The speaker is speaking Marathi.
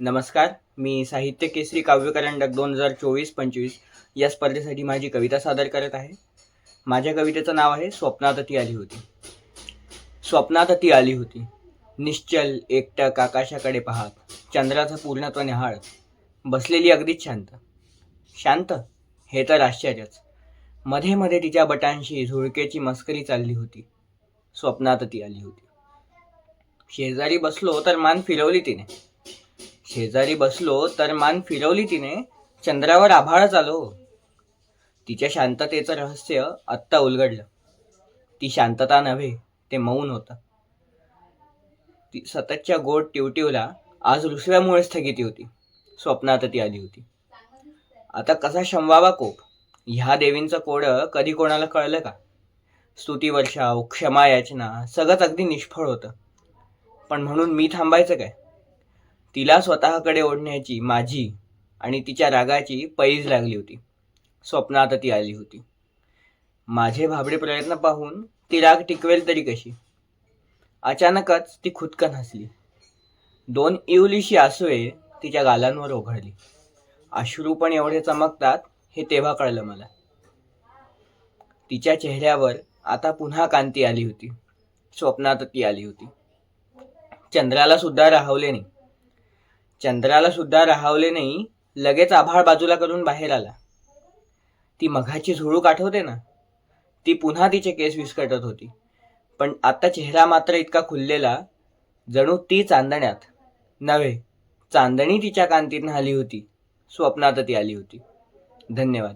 नमस्कार मी साहित्य केसरी काव्यकरंडक दोन हजार चोवीस पंचवीस या स्पर्धेसाठी माझी कविता सादर करत आहे. माझ्या कवितेचं नाव आहे स्वप्नात ती आली होती. स्वप्नात ती आली होती. निश्चल एकटक आकाशाकडे पाहत चंद्राचं पूर्णत्व निहाळत बसलेली अगदीच शांत. शांत? हे तर आश्चर्यच. मध्ये मध्ये तिच्या बटांशी झुळकेची मस्करी चालली होती. स्वप्नात ती आली होती. शेजारी बसलो तर मान फिरवली तिने. शेजारी बसलो तर मान फिरवली तिने. चंद्रावर आभाळच आलो तिच्या शांततेचं रहस्य आत्ता उलगडलं. ती शांतता नव्हे ते मौन होतं. ती सततच्या गोड टिवटिवला आज रुसव्यामुळे स्थगिती होती. स्वप्नात ती आली होती. आता कसा शंवावा कोप? ह्या देवींचं कोडं कधी कोणाला कळलं का? स्तुती वर्षाव क्षमा याचना सगळंच अगदी निष्फळ होतं. पण म्हणून मी थांबायचं काय? तिला स्वतःकडे ओढण्याची माझी आणि तिच्या रागाची पैज लागली होती. स्वप्नात ती आली होती. माझे भाबडे प्रयत्न पाहून ती राग टिकवेल तरी कशी? अचानकच ती खुदकन हसली. दोन इवलीशी आसवे तिच्या गालांवर ओघळली अश्रू पण एवढे चमकतात हे तेव्हा कळलं मला. तिच्या चेहऱ्यावर आता पुन्हा कांती आली होती. स्वप्नात ती आली होती. चंद्राला सुद्धा राहवले नाही. चंद्राला सुद्धा राहवले नाही लगेच आभाळ बाजूला करून बाहेर आला. ती मघाची झुळूक आठवते ना? ती पुन्हा तिचे केस विस्कटत होती. पण आता चेहरा मात्र इतका खुललेला जणू ती चांदण्यात. नव्हे चांदणी तिच्या कांतीत आली होती. स्वप्नात ती आली होती. धन्यवाद.